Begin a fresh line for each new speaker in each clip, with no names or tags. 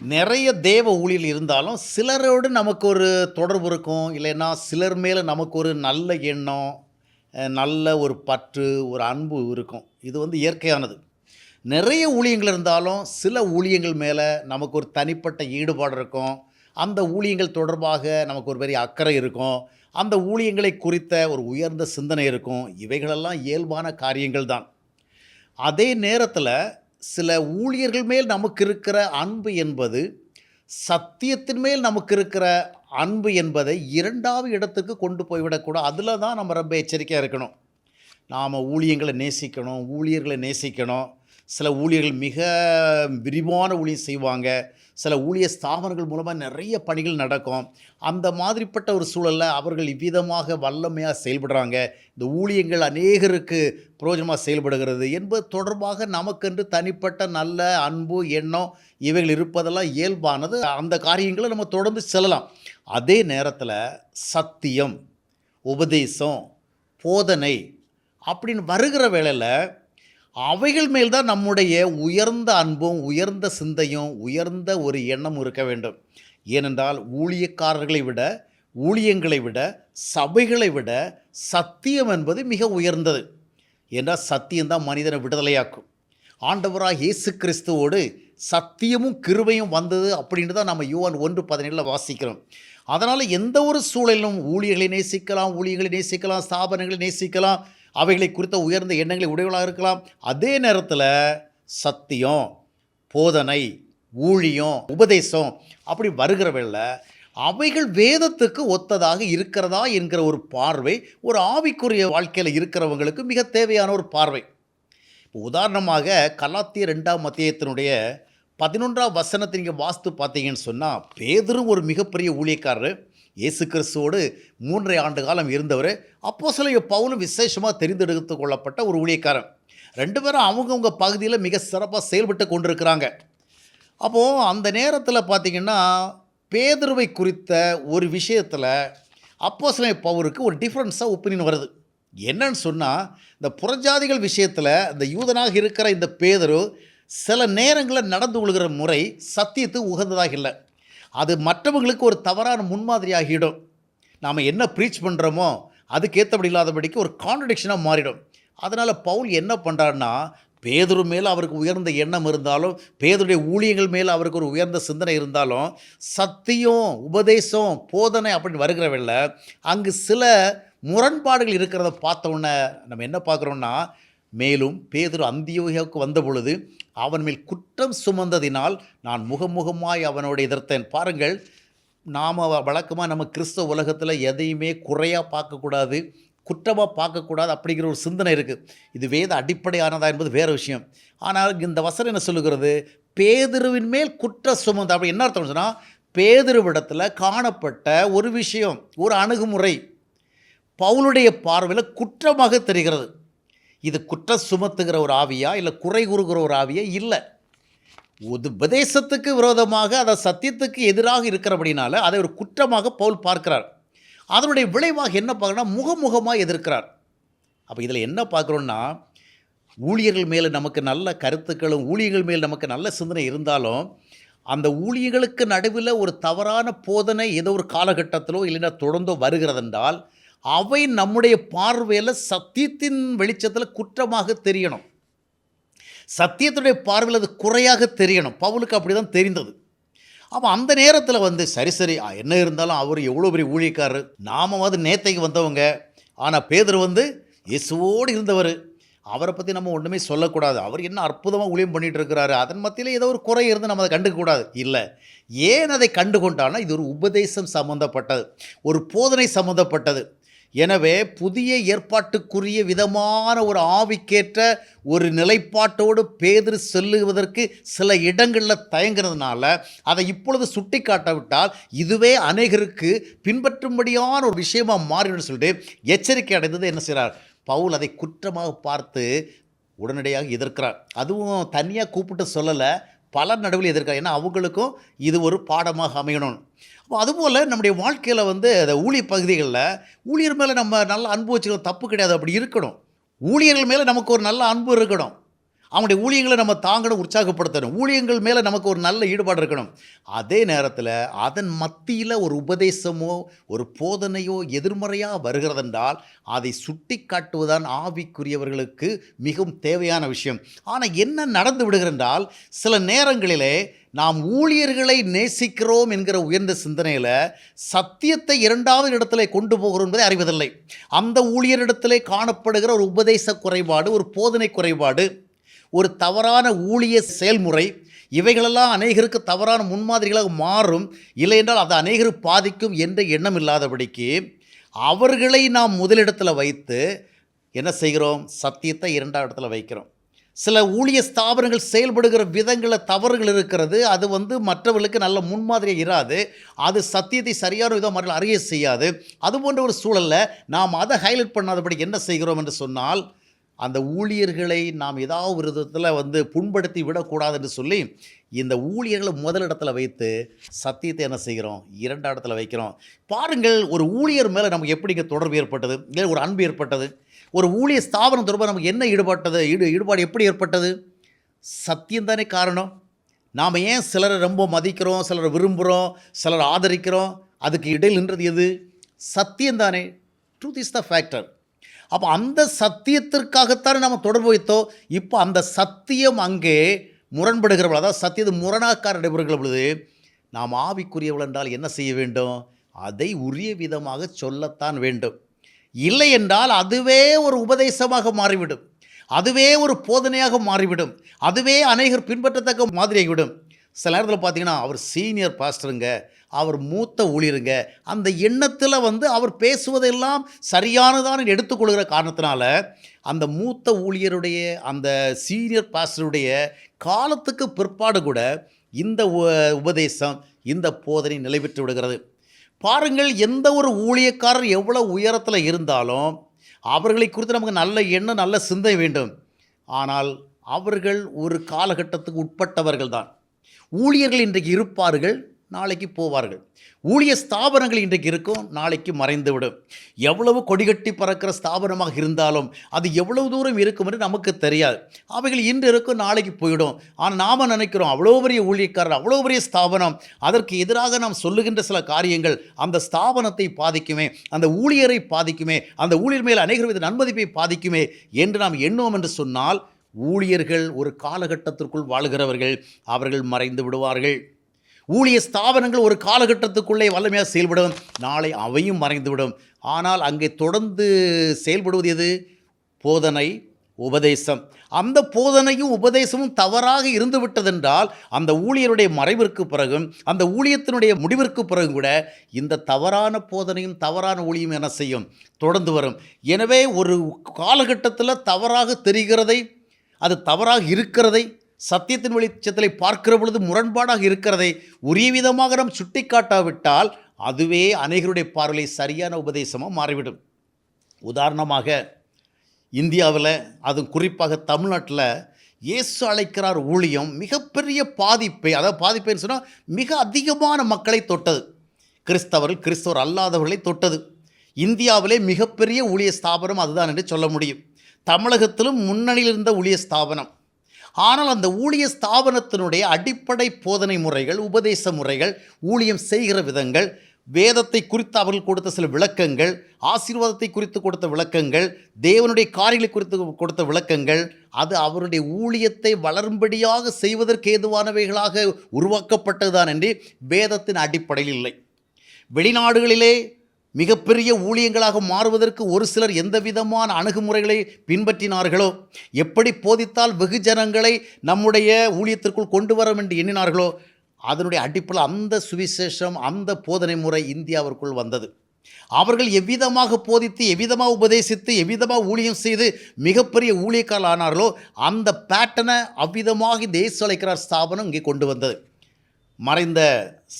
நிறைய தேவ ஊழியர் இருந்தாலும் சிலரோடு நமக்கு ஒரு தொடர்பு இருக்கும். இல்லைன்னா சிலர் மேலே நமக்கு ஒரு நல்ல எண்ணம் நல்ல ஒரு பற்று ஒரு அன்பு இருக்கும். இது வந்து இயற்கையானது. நிறைய ஊழியங்கள் இருந்தாலும் சில ஊழியங்கள் மேலே நமக்கு ஒரு தனிப்பட்ட ஈடுபாடு இருக்கும். அந்த ஊழியங்கள் தொடர்பாக நமக்கு ஒரு பெரிய அக்கறை இருக்கும். அந்த ஊழியங்களை குறித்த ஒரு உயர்ந்த சிந்தனை இருக்கும். இவைகளெல்லாம் இயல்பான காரியங்கள் தான் அதே நேரத்தில் சில ஊழியர்கள் மேல் நமக்கு இருக்கிற அன்பு என்பது சத்தியத்தின் மேல் நமக்கு இருக்கிற அன்பு என்பதை இரண்டாவது இடத்துக்கு கொண்டு போய்விடக்கூடாது அதில் தான் நம்ம ரொம்ப எச்சரிக்கையாக இருக்கணும். நாம் ஊழியங்களை நேசிக்கணும் ஊழியர்களை நேசிக்கணும். சில ஊழியர்கள் மிக விரிவான ஊழியம் செய்வாங்க. சில ஊழிய ஸ்தாபனங்கள் மூலமாக நிறைய பணிகள் நடக்கும். அந்த மாதிரிப்பட்ட ஒரு சூழலில் அவர்கள் இவ்விதமாக வல்லமையாக செயல்படுறாங்க. இந்த ஊழியங்கள் அநேகருக்கு பிரயோஜனமாக செயல்படுகிறது என்பது தொடர்பாக நமக்கென்று தனிப்பட்ட நல்ல அன்பு எண்ணம் இவைகள் இருப்பதெல்லாம் இயல்பானது. அந்த காரியங்களை நம்ம தொடர்ந்து செல்லலாம். அதே நேரத்தில் சத்தியம் உபதேசம் போதனை அப்படின்னு வருகிற வேளையில் அவைகள் மேல் தான் நம்முடைய உயர்ந்த அன்பும் உயர்ந்த சிந்தையும் உயர்ந்த ஒரு எண்ணமும் இருக்க வேண்டும். ஏனென்றால் ஊழியக்காரர்களை விட ஊழியங்களை விட சபைகளை விட சத்தியம் என்பது மிக உயர்ந்தது. என்றால் சத்தியம்தான் மனிதனை விடுதலையாக்கும். ஆண்டவராக இயேசு கிறிஸ்துவோடு சத்தியமும் கிருபையும் வந்தது அப்படின்னு தான் நம்ம யுவன் ஒன்று பதினேழில் வாசிக்கிறோம். அதனால் எந்த ஒரு சூழலிலும் ஊழியர்களை நேசிக்கலாம் ஊழியர்களை நேசிக்கலாம் ஸ்தாபனங்களை நேசிக்கலாம் அவைகளை குறித்த உயர்ந்த எண்ணங்களை உடையவளாக இருக்கலாம். அதே நேரத்தில் சத்தியம் போதனை ஊழியம் உபதேசம் அப்படி வருகிற அவைகள் வேதத்துக்கு ஒத்ததாக இருக்கிறதா என்கிற ஒரு பார்வை ஒரு ஆவிக்குரிய வாழ்க்கையில் இருக்கிறவங்களுக்கு மிக தேவையான ஒரு பார்வை. இப்போ உதாரணமாக கலாத்திய ரெண்டாம் மத்தியத்தினுடைய பதினொன்றாம் வசனத்தை நீங்கள் வாஸ்து பார்த்தீங்கன்னு சொன்னால் பேதரும் ஒரு மிகப்பெரிய ஊழியக்காரர். இயேசு கிறிஸ்துவோடு மூன்றரை ஆண்டு காலம் இருந்தவர். அப்போ சில பவுனும் விசேஷமாக தெரிந்தெடுத்து கொள்ளப்பட்ட ஒரு ஊழியக்காரன். ரெண்டு பேரும் அவங்கவுங்க பகுதியில் மிக சிறப்பாக செயல்பட்டு கொண்டிருக்கிறாங்க. அப்போது அந்த நேரத்தில் பார்த்தீங்கன்னா பேதர்வை குறித்த ஒரு விஷயத்தில் அப்போ பவுருக்கு ஒரு டிஃப்ரென்ஸாக ஒப்பீனியன் வருது. என்னன்னு சொன்னால் இந்த புறஜாதிகள் விஷயத்தில் இந்த யூதனாக இருக்கிற இந்த பேதரு சில நேரங்களில் நடந்து கொள்கிற முறை சத்தியத்துக்கு உகந்ததாக இல்லை. அது மற்றவங்களுக்கு ஒரு தவறான முன்மாதிரியாகிடும். நாம் என்ன ப்ரீச் பண்ணுறோமோ அதுக்கேற்றபடி இல்லாதபடிக்கு ஒரு கான்ட்ரடிக்ஷனாக மாறிடும். அதனால் பவுல் என்ன பண்ணுறாருன்னா பேதுரு மேலே அவருக்கு உயர்ந்த எண்ணம் இருந்தாலும் பேதுடைய ஊழியங்கள் மேலே அவருக்கு ஒரு உயர்ந்த சிந்தனை இருந்தாலும் சத்தியம் உபதேசம் போதனை அப்படின்னு வருகிறவில்ல அங்கு சில முரண்பாடுகள் இருக்கிறத பார்த்த நம்ம என்ன பார்க்குறோன்னா மேலும் பேதுரு அந்தியோகியாவுக்கு வந்த பொழுது அவன் மேல் குற்றம் சுமந்ததினால் நான் முகமுகமாய் அவனோடு எதிர்த்தேன். பாருங்கள் நாம் வழக்கமாக நம்ம கிறிஸ்தவ உலகத்தில் எதையுமே குறையாக பார்க்கக்கூடாது குற்றமாக பார்க்கக்கூடாது அப்படிங்கிற ஒரு சிந்தனை இருக்குது இது வேத அடிப்படையானதா என்பது வேறு விஷயம். ஆனால் இந்த வசனம் என்ன சொல்லுகிறது? பேதுருவின் மேல் குற்ற சுமந்த அப்படி என்ன அர்த்தம் சொன்னால் பேதுருவிடத்தில் காணப்பட்ட ஒரு விஷயம் ஒரு அணுகுமுறை பவுலுடைய பார்வையில் குற்றமாக தெரிகிறது. இது குற்ற சுமத்துகிற ஒரு ஆவியா இல்லை குறை கூறுகிற ஒரு ஆவியா? இல்லை. உபதேசத்துக்கு விரோதமாக அதை சத்தியத்துக்கு எதிராக இருக்கிறபடினால அதை ஒரு குற்றமாக பவுல் பார்க்கிறார். அதனுடைய விளைவாக என்ன பார்க்கணும்னா முகமுகமாக எதிர்க்கிறார். அப்போ இதில் என்ன பார்க்குறோன்னா ஊழியர்கள் மேலே நமக்கு நல்ல கருத்துக்களும் ஊழியர்கள் மேல் நமக்கு நல்ல சிந்தனை இருந்தாலும் அந்த ஊழியர்களுக்கு நடுவில் ஒரு தவறான போதனை ஏதோ ஒரு காலகட்டத்திலோ இல்லைன்னா தொடர்ந்தோ வருகிறதென்றால் அவை நம்முடைய பார்வையில் சத்தியத்தின் வெளிச்சத்தில் குற்றமாக தெரியணும். சத்தியத்துடைய பார்வையில் அது குறையாக தெரியணும். பவுலுக்கு அப்படி தான் தெரிந்தது. அப்போ அந்த நேரத்தில் வந்து சரி சரி என்ன இருந்தாலும் அவர் எவ்வளோ பெரிய ஊழியக்காரர்? நாம வந்து நேத்தைக்கு வந்தவங்க. ஆனால் பேதர் வந்து இயேசுவோடு இருந்தவர். அவரை பற்றி நம்ம ஒன்றுமே சொல்லக்கூடாது. அவர் என்ன அற்புதமாக ஊழியம் பண்ணிகிட்டு இருக்கிறாரு அதன் மத்தியில் ஏதோ ஒரு குறை இருந்து நம்ம அதை கண்டுக்கக்கூடாது. இல்லை. ஏன் அதை கண்டு கொண்டான்னா இது ஒரு உபதேசம் சம்மந்தப்பட்டது ஒரு போதனை சம்மந்தப்பட்டது எனவே புதிய ஏற்பாட்டுக்குரிய விதமான ஒரு ஆவிக்கேற்ற ஒரு நிலைப்பாட்டோடு பேதர் செல்லுவதற்கு சில இடங்களில் தயங்குறதுனால அதை இப்பொழுது சுட்டி காட்டவிட்டால் இதுவே அநேகருக்கு பின்பற்றும்படியான ஒரு விஷயமாக மாறிடும் சொல்லிட்டு எச்சரிக்கை அடைந்தது என்ன செய்கிறார் பவுல் அதை குற்றமாக பார்த்து உடனடியாக எதிர்க்கிறார். அதுவும் தனியாக கூப்பிட்டு சொல்லலை. பல நடுவில் எதிர்க்க ஏன்னா அவங்களுக்கும் இது ஒரு பாடமாக அமையணும். அப்போ அதுபோல் நம்முடைய வாழ்க்கையில் வந்து அந்த ஊழிய பகுதிகளில் ஊழியர் மேலே நம்ம நல்லா அன்பு வச்சுக்கணும் தப்பு கிடையாது அப்படி இருக்கணும். ஊழியர்கள் மேலே நமக்கு ஒரு நல்ல அன்பு இருக்கணும். அவங்களுடைய ஊழியங்களை நம்ம தாங்கணும் உற்சாகப்படுத்தணும். ஊழியங்கள் மேலே நமக்கு ஒரு நல்ல ஈடுபாடு இருக்கணும். அதே நேரத்தில் அதன் மத்தியில் ஒரு உபதேசமோ ஒரு போதனையோ எதிர்மறையாக வருகிறதென்றால் அதை சுட்டி காட்டுவதான் ஆவிக்குரியவர்களுக்கு மிகவும் தேவையான விஷயம். ஆனால் என்ன நடந்து விடுகிறென்றால் சில நேரங்களிலே நாம் ஊழியர்களை நேசிக்கிறோம் என்கிற உயர்ந்த சிந்தனையில் சத்தியத்தை இரண்டாவது இடத்துல கொண்டு போகிறோம் என்பதை அறிவதில்லை. அந்த ஊழியரிடத்திலே காணப்படுகிற ஒரு உபதேச குறைபாடு ஒரு போதனை குறைபாடு ஒரு தவறான ஊழிய செயல்முறை இவைகளெல்லாம் அநேகருக்கு தவறான முன்மாதிரிகளாக மாறும். இல்லையென்றால் அது அநேகர் பாதிக்கும் என்ற எண்ணம் இல்லாதபடிக்கு அவர்களை நாம் முதலிடத்தில் வைத்து என்ன செய்கிறோம்? சத்தியத்தை இரண்டாம் இடத்துல வைக்கிறோம். சில ஊழிய ஸ்தாபனங்கள் செயல்படுகிற விதங்களில் தவறுகள் இருக்கிறது. அது வந்து மற்றவர்களுக்கு நல்ல முன்மாதிரியாக இராது. அது சத்தியத்தை சரியான விதம் மற்ற அறிய செய்யாது. அது போன்ற ஒரு சூழலில் நாம் அதை ஹைலைட் பண்ணாதபடி என்ன செய்கிறோம் என்று சொன்னால் அந்த ஊழியர்களை நாம் ஏதாவது ஒரு விதத்தில் வந்து புண்படுத்தி விடக்கூடாதுன்னு சொல்லி இந்த ஊழியர்களை முதலிடத்தில் வைத்து சத்தியத்தை என்ன செய்கிறோம்? இரண்டாம் இடத்துல வைக்கிறோம். பாருங்கள் ஒரு ஊழியர் மேலே நமக்கு எப்படிங்க தொடர்பு ஏற்பட்டது? இல்லை ஒரு அன்பு ஏற்பட்டது? ஒரு ஊழிய ஸ்தாபனம் தொடர்பாக நமக்கு என்ன ஈடுபட்டது? ஈடு ஈடுபாடு எப்படி ஏற்பட்டது? சத்தியம் தானே காரணம். நாம் ஏன் சிலரை ரொம்ப மதிக்கிறோம் சிலரை விரும்புகிறோம் சிலரை ஆதரிக்கிறோம்? அதுக்கு இடையில் நின்றது எது? சத்தியம் தானே. ட்ரூத் இஸ் த ஃபேக்டர் அப்போ அந்த சத்தியத்திற்காகத்தான் நம்ம தொடர்பு வைத்தோம் இப்போ அந்த சத்தியம் அங்கே முரண்படுகிற பொழுது அதாவது சத்தியது முரணாக்கார நடைபெறுகிற பொழுது நாம் ஆவிக்குரியவள் என்றால் என்ன செய்ய வேண்டும்? அதை உரிய விதமாக சொல்லத்தான் வேண்டும். இல்லை என்றால் அதுவே ஒரு உபதேசமாக மாறிவிடும். அதுவே ஒரு போதனையாக மாறிவிடும். அதுவே அநேகர் பின்பற்றத்தக்க மாதிரியாகிவிடும். சில நேரத்தில் பார்த்தீங்கன்னா அவர் சீனியர் பாஸ்டருங்க அவர் மூத்த ஊழியருங்க அந்த எண்ணத்தில் வந்து அவர் பேசுவதெல்லாம் சரியானதான்னு எடுத்துக்கொள்கிற காரணத்தினால அந்த மூத்த ஊழியருடைய அந்த சீனியர் பாஸ்டருடைய காலத்துக்கு பிற்பாடு கூட இந்த உ- உபதேசம் இந்த போதனை நிலை பெற்று விடுகிறது. பாருங்கள் எந்த ஒரு ஊழியக்காரர் எவ்வளோ உயரத்தில் இருந்தாலும் அவர்களை குறித்து நமக்கு நல்ல எண்ணம் நல்ல சிந்தை வேண்டும். ஆனால் அவர்கள் ஒரு காலகட்டத்துக்கு உட்பட்டவர்கள் தான். ஊழியர்கள் இன்றைக்கு இருப்பார்கள் நாளைக்கு போவார்கள். ஊழிய ஸ்தாபனங்கள் இன்றைக்கு இருக்கும் நாளைக்கு மறைந்துவிடும். எவ்வளவு கொடிகட்டி பறக்கிற ஸ்தாபனமாக இருந்தாலும் அது எவ்வளவு தூரம் இருக்கும் என்று நமக்கு தெரியாது. அவைகள் இன்று இருக்கும் நாளைக்கு போயிடும். ஆனால் நாம் நினைக்கிறோம் அவ்வளோ பெரிய ஊழியக்காரர் அவ்வளோ பெரிய ஸ்தாபனம் அதற்கு எதிராக நாம் சொல்லுகின்ற சில காரியங்கள் அந்த ஸ்தாபனத்தை பாதிக்குமே அந்த ஊழியரை பாதிக்குமே அந்த ஊழியர் மேல் அநேகர் வித நன்மதிப்பை பாதிக்குமே என்று நாம் எண்ணுவோம் என்று சொன்னால் ஊழியர்கள் ஒரு காலகட்டத்திற்குள் வாழ்கிறவர்கள் அவர்கள் மறைந்து விடுவார்கள். ஊழிய ஸ்தாபனங்கள் ஒரு காலகட்டத்துக்குள்ளே வல்லமையாக செயல்படும். நாளை அவையும் மறைந்துவிடும். ஆனால் அங்கே தொடர்ந்து செயல்படுவது எது? போதனை உபதேசம். அந்த போதனையும் உபதேசமும் தவறாக இருந்து விட்டதென்றால் அந்த ஊழியருடைய மறைவிற்கு பிறகும் அந்த ஊழியத்தினுடைய முடிவிற்கு பிறகும் கூட இந்த தவறான போதனையும் தவறான ஊழியம் என செய்யும்? தொடர்ந்து வரும். எனவே ஒரு காலகட்டத்தில் தவறாக தெரிகிறதை அது தவறாக இருக்கிறதை சத்தியத்தின் வெளிச்சத்தில் பார்க்கிற பொழுது முரண்பாடாக இருக்கிறதை உரிய விதமாக நாம் சுட்டிக்காட்டாவிட்டால் அதுவே அநேகருடைய பார்வையை சரியான உபதேசமாக மாறிவிடும். உதாரணமாக இந்தியாவில் அதுவும் குறிப்பாக தமிழ்நாட்டில் இயேசு அழைக்கிறார் ஊழியம் மிகப்பெரிய பாதிப்பை அதாவது பாதிப்பைன்னு சொன்னால் மிக அதிகமான மக்களை தொட்டது. கிறிஸ்தவர்கள் கிறிஸ்தவர் அல்லாதவர்களை தொட்டது. இந்தியாவிலே மிகப்பெரிய ஊழிய ஸ்தாபனம் அதுதான் என்று சொல்ல முடியும். தமிழகத்திலும் முன்னணியில் இருந்த ஊழிய ஸ்தாபனம். ஆனால் அந்த ஊழிய ஸ்தாபனத்தினுடைய அடிப்படை போதனை முறைகள் உபதேச முறைகள் ஊழியம் செய்கிற விதங்கள் வேதத்தை குறித்து அவர்கள் கொடுத்த சில விளக்கங்கள் ஆசீர்வாதத்தை குறித்து கொடுத்த விளக்கங்கள் தேவனுடைய காரியங்களை குறித்து கொடுத்த விளக்கங்கள் அது அவருடைய ஊழியத்தை வளரும்படியாக செய்வதற்கு ஏதுவானவைகளாக உருவாக்கப்பட்டதுதான் என்று வேதத்தின் அடிப்படையில் இல்லை. வெளிநாடுகளிலே மிகப்பெரிய ஊழியங்களாக மாறுவதற்கு ஒரு சிலர் எந்த விதமான அணுகுமுறைகளை பின்பற்றினார்களோ? எப்படி போதித்தால் வெகுஜனங்களை நம்முடைய ஊழியத்திற்குள் கொண்டு வர என்று எண்ணினார்களோ? அதனுடைய அடிப்பில் அந்த சுவிசேஷம் அந்த போதனை முறை இந்தியாவிற்குள் வந்தது. அவர்கள் எவ்விதமாக போதித்து எவ்விதமாக உபதேசித்து எவ்விதமாக ஊழியம் செய்து மிகப்பெரிய ஊழியக்காரர் ஆனார்களோ அந்த பேட்டனை அவ்விதமாக தேச அழைக்கிறார் ஸ்தாபனம் இங்கே கொண்டு வந்தது. மறைந்த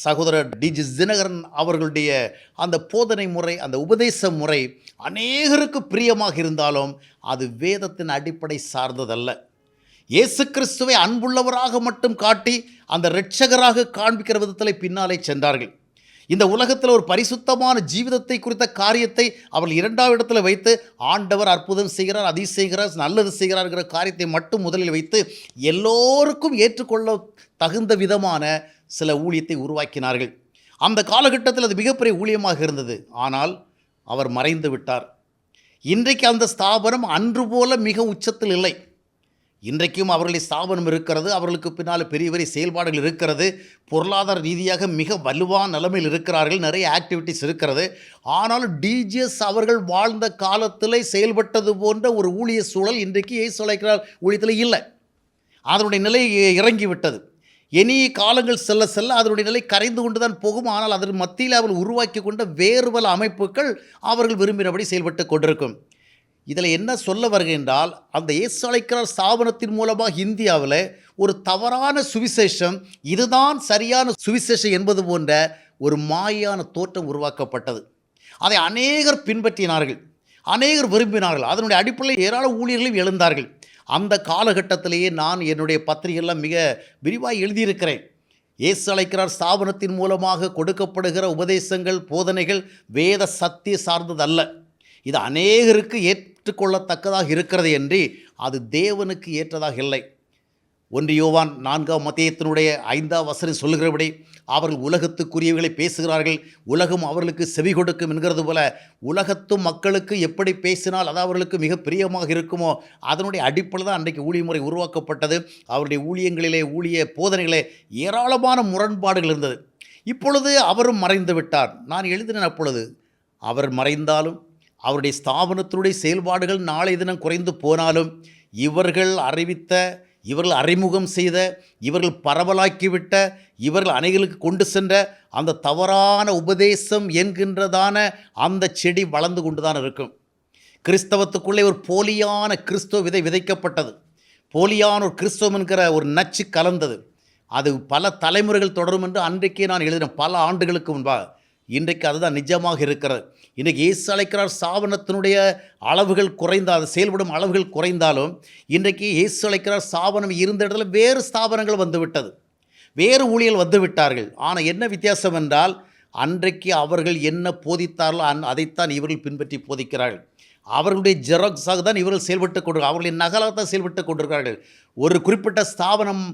சகோதரர் டிஜி தினகரன் அவர்களுடைய அந்த போதனை முறை அந்த உபதேச முறை அநேகருக்கு பிரியமாக இருந்தாலும் அது வேதத்தின் அடிப்படை சார்ந்ததல்ல. இயேசு கிறிஸ்துவை அன்புள்ளவராக மட்டும் காட்டி அந்த இரட்சகராக காண்பிக்கிற விதத்தில் பின்னாலே சென்றார்கள். இந்த உலகத்தில் ஒரு பரிசுத்தமான ஜீவிதத்தை குறித்த காரியத்தை அவள் இரண்டாவது இடத்துல வைத்து ஆண்டவர் அற்புதம் செய்கிறார் அதி செய்கிறார் நல்லது செய்கிறார்ங்கிற காரியத்தை மட்டும் முதலில் வைத்து எல்லோருக்கும் ஏற்றுக்கொள்ள தகுந்த விதமான சில ஊழியத்தை உருவாக்கினார்கள். அந்த காலகட்டத்தில் அது மிகப்பெரிய ஊழியமாக இருந்தது. ஆனால் அவர் மறைந்து விட்டார். இன்றைக்கு அந்த ஸ்தாபனம் அன்று போல மிக உச்சத்தில் இல்லை. இன்றைக்கும் அவர்களுடைய ஸ்தாபனம் இருக்கிறது. அவர்களுக்கு பின்னால் பெரிய பெரிய செயல்பாடுகள் இருக்கிறது. பொருளாதார ரீதியாக மிக வலுவான நிலைமையில் இருக்கிறார்கள். நிறைய ஆக்டிவிட்டிஸ் இருக்கிறது. ஆனாலும் டிஜிஎஸ் அவர்கள் வாழ்ந்த காலத்தில் செயல்பட்டது போன்ற ஒரு ஊழிய சூழல் இன்றைக்கு இயேசு அழைக்கிறார். ஊழியத்தில் இல்லை. அதனுடைய நிலை இறங்கிவிட்டது. இனி காலங்கள் செல்ல செல்ல அதனுடைய நிலை கரைந்து கொண்டு தான் போகும். ஆனால் அதன் மத்தியில் அவர்கள் உருவாக்கி கொண்ட வேறு பல அமைப்புகள் அவர்கள் விரும்பினபடி செயல்பட்டு கொண்டிருக்கும். இதில் என்ன சொல்ல வருகின்றால் அந்த இயேசு அழைக்கிறார் ஸ்தாபனத்தின் மூலமாக இந்தியாவில் ஒரு தவறான சுவிசேஷம் இதுதான் சரியான சுவிசேஷம் என்பது போன்ற ஒரு மாயான தோற்றம் உருவாக்கப்பட்டது. அதை அநேகர் பின்பற்றினார்கள். அநேகர் விரும்பினார்கள். அதனுடைய அடிப்படையில் ஏராள ஊழியர்களும் எழுந்தார்கள். அந்த காலகட்டத்திலேயே நான் என்னுடைய பத்திரிகையெல்லாம் மிக விரிவாக எழுதியிருக்கிறேன். இயேசு அழைக்கிறார் ஸ்தாபனத்தின் மூலமாக கொடுக்கப்படுகிற உபதேசங்கள் போதனைகள் வேத சத்திய சார்ந்ததல்ல. இது அநேகருக்கு ஏற்றுக்கொள்ளத்தக்கதாக இருக்கிறது என்று அது தேவனுக்கு ஏற்றதாக இல்லை. ஒன்று யோவான் நான்காம் மத்தியத்தினுடைய ஐந்தாம் வசனம் சொல்லுகிறபடி அவர்கள் உலகத்துக்குரியவர்களை பேசுகிறார்கள் உலகம் அவர்களுக்கு செவி கொடுக்கும் என்கிறது போல உலகத்தும் மக்களுக்கு எப்படி பேசினால் அது அவர்களுக்கு மிக பிரியமாக இருக்குமோ அதனுடைய அடிப்படையில் தான் அன்றைக்கு ஊழிய முறை உருவாக்கப்பட்டது. அவருடைய ஊழியங்களிலே ஊழிய போதனைகளே ஏராளமான முரண்பாடுகள் இருந்தது. இப்பொழுது அவரும் மறைந்து விட்டார். நான் எழுதினேன் அப்பொழுது அவர் மறைந்தாலும் அவருடைய ஸ்தாபனத்தினுடைய செயல்பாடுகள் நாளை தினம் குறைந்து போனாலும் இவர்கள் அறிவித்த இவர்கள் அறிமுகம் செய்த இவர்கள் பரவலாக்கிவிட்ட இவர்கள் அணைகளுக்கு கொண்டு சென்ற அந்த தவறான உபதேசம் என்கின்றதான அந்த செடி வளர்ந்து கொண்டு தான் இருக்கும். கிறிஸ்தவத்துக்குள்ளே ஒரு போலியான கிறிஸ்துவ விதை விதைக்கப்பட்டது. போலியான ஒரு கிறிஸ்தவம் என்கிற ஒரு நச்சு கலந்தது. அது பல தலைமுறைகள் தொடரும் என்று அன்றைக்கே நான் எழுதினேன் பல ஆண்டுகளுக்கு முன்பாக. இன்றைக்கு அதுதான் நிஜமாக இருக்கிறது. இன்றைக்கு இயேசு அழைக்கிறார் சாபனத்தினுடைய அளவுகள் குறைந்தால் அது செயல்படும் அளவுகள் குறைந்தாலும் இன்றைக்கு இயேசு அழைக்கிறார் சாபனம் இருந்த இடத்துல வேறு ஸ்தாபனங்கள் வந்துவிட்டது. வேறு ஊழியல் வந்துவிட்டார்கள். ஆனால் என்ன வித்தியாசம் என்றால் அன்றைக்கு அவர்கள் என்ன போதித்தார்களோ அந் அதைத்தான் இவர்கள் பின்பற்றி போதிக்கிறார்கள். அவர்களுடைய ஜெராக்ஸாக தான் இவர்கள் செயல்பட்டு கொண்டு அவர்களின் நகலாக தான் செயல்பட்டு கொண்டிருக்கிறார்கள். ஒரு குறிப்பிட்ட ஸ்தாபனம்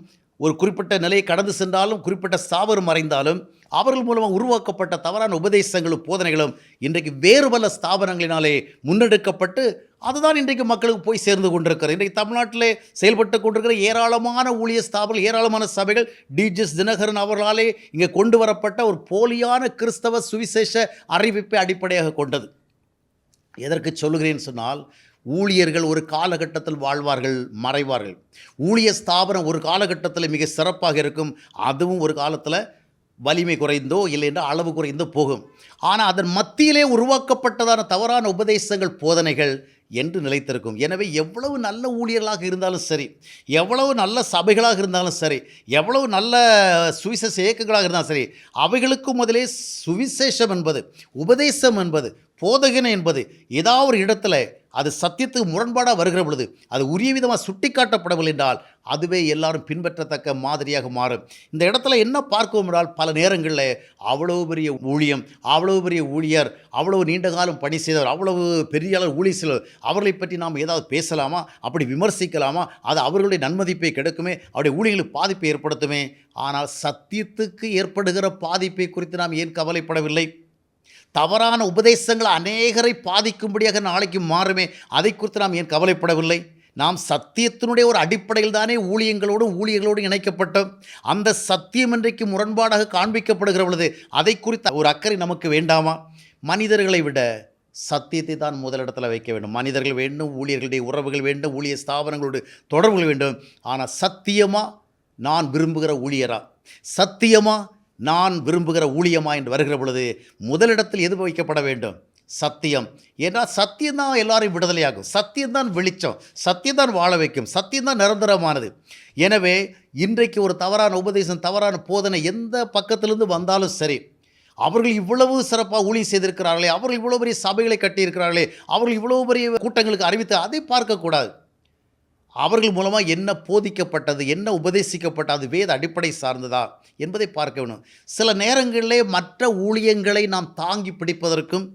ஒரு குறிப்பிட்ட நிலையை கடந்து சென்றாலும் குறிப்பிட்ட ஸ்தாபனம் மறைந்தாலும் அவர்கள் மூலமாக உருவாக்கப்பட்ட தவறான உபதேசங்களும் போதனைகளும் இன்றைக்கு வேறு பல ஸ்தாபனங்களினாலே முன்னெடுக்கப்பட்டு அதுதான் இன்றைக்கு மக்களுக்கு போய் சேர்ந்து கொண்டிருக்கிறது. இன்றைக்கு தமிழ்நாட்டிலே செயல்பட்டு கொண்டிருக்கிற ஏராளமான ஊழிய ஸ்தாபனங்கள் ஏராளமான சபைகள் டிஜிஎஸ் தினகரன் அவர்களாலே இங்கே கொண்டு வரப்பட்ட ஒரு போலியான கிறிஸ்தவ சுவிசேஷ அறிவிப்பை அடிப்படையாக கொண்டது. எதற்கு சொல்லுகிறேன் சொன்னால் ஊழியர்கள் ஒரு காலகட்டத்தில் வாழ்வார்கள் மறைவார்கள். ஊழிய ஸ்தாபனம் ஒரு காலகட்டத்தில் மிக சிறப்பாக இருக்கும் அதுவும் ஒரு காலத்தில் வலிமை குறைந்தோ இல்லை என்றால் அளவு குறைந்தோ போகும். ஆனால் அதன் மத்தியிலே உருவாக்கப்பட்டதான தவறான உபதேசங்கள் போதனைகள் என்று நிலைத்திருக்கும். எனவே எவ்வளவு நல்ல ஊழியர்களாக இருந்தாலும் சரி எவ்வளவு நல்ல சபைகளாக இருந்தாலும் சரி எவ்வளவு நல்ல சுவிசேஷ இயக்கங்களாக இருந்தாலும் சரி அவைகளுக்கு முதலே சுவிசேஷம் என்பது உபதேசம் என்பது போதகன் என்பது ஏதாவது ஒரு இடத்துல அது சத்தியத்துக்கு முரண்பாடாக வருகிற பொழுது அது உரிய விதமாக சுட்டி காட்டப்படவில்லை என்றால் அதுவே எல்லாரும் பின்பற்றத்தக்க மாதிரியாக மாறும். இந்த இடத்துல என்ன பார்க்கவும் என்றால் பல நேரங்களில் அவ்வளவு பெரிய ஊழியம் அவ்வளவு பெரிய ஊழியர் அவ்வளவு நீண்ட காலம் பணி செய்தவர் அவ்வளவு பெரிய அளவு ஊழியர் செய்தவர் அவர்களை பற்றி நாம் ஏதாவது பேசலாமா? அப்படி விமர்சிக்கலாமா? அது அவர்களுடைய நன்மதிப்பை கெடுக்குமே அவருடைய ஊழியர்களுக்கு பாதிப்பை ஏற்படுத்துமே. ஆனால் சத்தியத்துக்கு ஏற்படுகிற பாதிப்பை குறித்து நாம் ஏன் கவலைப்படவில்லை? தவறான உபதேசங்கள் அநேகரை பாதிக்கும்படியாக நாளைக்கு மாறுமே அதை குறித்து நாம் ஏன் கவலைப்படவில்லை? நாம் சத்தியத்தினுடைய ஒரு அடிப்படையில் தானே ஊழியங்களோடும் ஊழியர்களோடும் இணைக்கப்பட்டோம். அந்த சத்தியம் இன்றைக்கு முரண்பாடாக காண்பிக்கப்படுகிற பொழுது அதை குறித்த ஒரு அக்கறை நமக்கு வேண்டாமா? மனிதர்களை விட சத்தியத்தை தான் முதலிடத்தில் வைக்க வேண்டும். மனிதர்கள் வேண்டும் ஊழியர்களுடைய உறவுகள் வேண்டும் ஊழிய ஸ்தாபனங்களோடு தொடர்புகள் வேண்டும். ஆனால் சத்தியமாக நான் விரும்புகிற ஊழியரா? சத்தியமாக நான் விரும்புகிற ஊழியமா என்று வருகிற பொழுது முதலிடத்தில் எது வைக்கப்பட வேண்டும்? சத்தியம். ஏன்னா சத்தியம் தான் எல்லாரையும் விடுதலையாகும் சத்தியம்தான் வெளிச்சம். சத்தியம்தான் வாழ வைக்கும். சத்தியம்தான் நிரந்தரமானது. எனவே இன்றைக்கு ஒரு தவறான உபதேசம் தவறான போதனை எந்த பக்கத்திலிருந்து வந்தாலும் சரி அவர்கள் இவ்வளவு சிறப்பாக ஊழியம் செய்திருக்கிறார்களே அவர்கள் இவ்வளோ பெரிய சபைகளை கட்டியிருக்கிறார்களே அவர்கள் இவ்வளோ பெரிய கூட்டங்களுக்கு அறிவித்து அதை பார்க்கக்கூடாது. அவர்கள் மூலமாக என்ன போதிக்கப்பட்டது என்ன உபதேசிக்கப்பட்டது அது வேத அடிப்படை சார்ந்ததா என்பதை பார்க்க வேணும். சில நேரங்களிலே மற்ற ஊழியங்களை நாம் தாங்கி பிடிப்பதற்கும்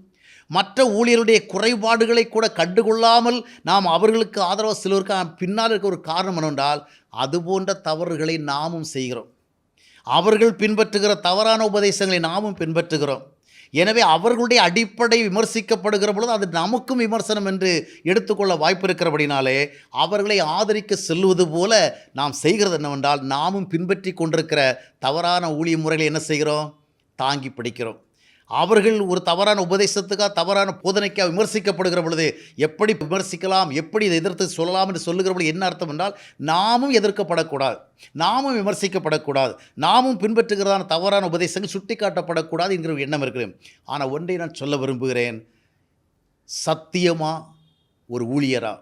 மற்ற ஊழியருடைய குறைபாடுகளை கூட கண்டுகொள்ளாமல் நாம் அவர்களுக்கு ஆதரவாக சிலருக்கு பின்னால் இருக்க ஒரு காரணம் என்னென்றால் அது போன்ற தவறுகளை நாமும் செய்கிறோம். அவர்கள் பின்பற்றுகிற தவறான உபதேசங்களை நாமும் பின்பற்றுகிறோம். எனவே அவர்களுடைய அடிப்படை விமர்சிக்கப்படுகிற பொழுது அது நமக்கும் விமர்சனம் என்று எடுத்துக்கொள்ள வாய்ப்பு இருக்கிறபடினாலே அவர்களை ஆதரிக்க செல்வது போல நாம் செய்கிறது என்னவென்றால் நாமும் பின்பற்றி கொண்டிருக்கிற தவறான ஊழிய முறைகளை என்ன செய்கிறோம்? தாங்கி பிடிக்கிறோம். அவர்கள் ஒரு தவறான உபதேசத்துக்காக தவறான போதனைக்காக விமர்சிக்கப்படுகிற பொழுது எப்படி விமர்சிக்கலாம் எப்படி இதை எதிர்த்து சொல்லலாம் என்று சொல்லுகிற பொழுது என்ன அர்த்தம் என்றால் நாமும் எதிர்க்கப்படக்கூடாது. நாமும் விமர்சிக்கப்படக்கூடாது. நாமும் பின்பற்றுகிறதான தவறான உபதேசங்கள் சுட்டிக்காட்டப்படக்கூடாது என்கிற எண்ணம் இருக்கிறேன் ஆனால் ஒன்றை நான் சொல்ல விரும்புகிறேன். சத்தியமாக ஒரு ஊழியராக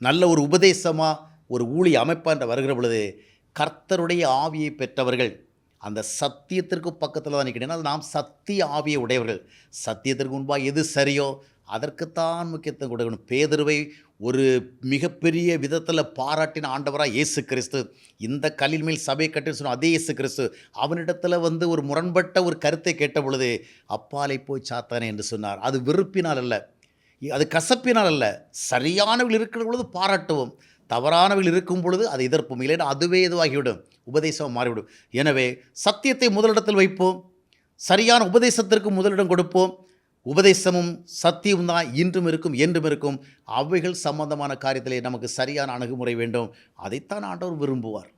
நல்ல ஒரு உபதேசமாக ஒரு ஊழிய அமைப்பாக என்று வருகிற பொழுது கர்த்தருடைய ஆவியை பெற்றவர்கள் அந்த சத்தியத்திற்கு பக்கத்தில் தான் நிற்கிறேன் அது நாம் சத்திய ஆவியை உடையவர்கள். சத்தியத்திற்கு முன்பாக எது சரியோ அதற்குத்தான் முக்கியத்துவம் கொடுக்கணும். பேதர்வை ஒரு மிகப்பெரிய விதத்தில் பாராட்டின ஆண்டவராக இயேசு கிறிஸ்து. இந்த கல்லின் மேல் சபை கட்டுன்னு சொன்ன அதே இயேசு கிறிஸ்து. அவனிடத்தில் வந்து ஒரு முரண்பட்ட ஒரு கருத்தை கேட்ட பொழுது அப்பாலை போய் சாத்தானே என்று சொன்னார். அது வெறுப்பினால் அல்ல. அது கசப்பினால் அல்ல. சரியானவர்கள் இருக்கிற பொழுது பாராட்டுவோம். தவறானவர்கள் இருக்கும் பொழுது அது எதிர்ப்பும். இல்லைன்னா அதுவே இதுவாகிவிடும். உபதேசம் மாறிவிடும். எனவே சத்தியத்தை முதலிடத்தில் வைப்போம். சரியான உபதேசத்திற்கு முதலிடம் கொடுப்போம். உபதேசமும் சத்தியமும் தான் இன்றும் இருக்கும் என்றும் இருக்கும். அவைகள் சம்பந்தமான காரியத்திலே நமக்கு சரியான அணுகுமுறை வேண்டும். அதைத்தான் ஆண்டவர் விரும்புவார்.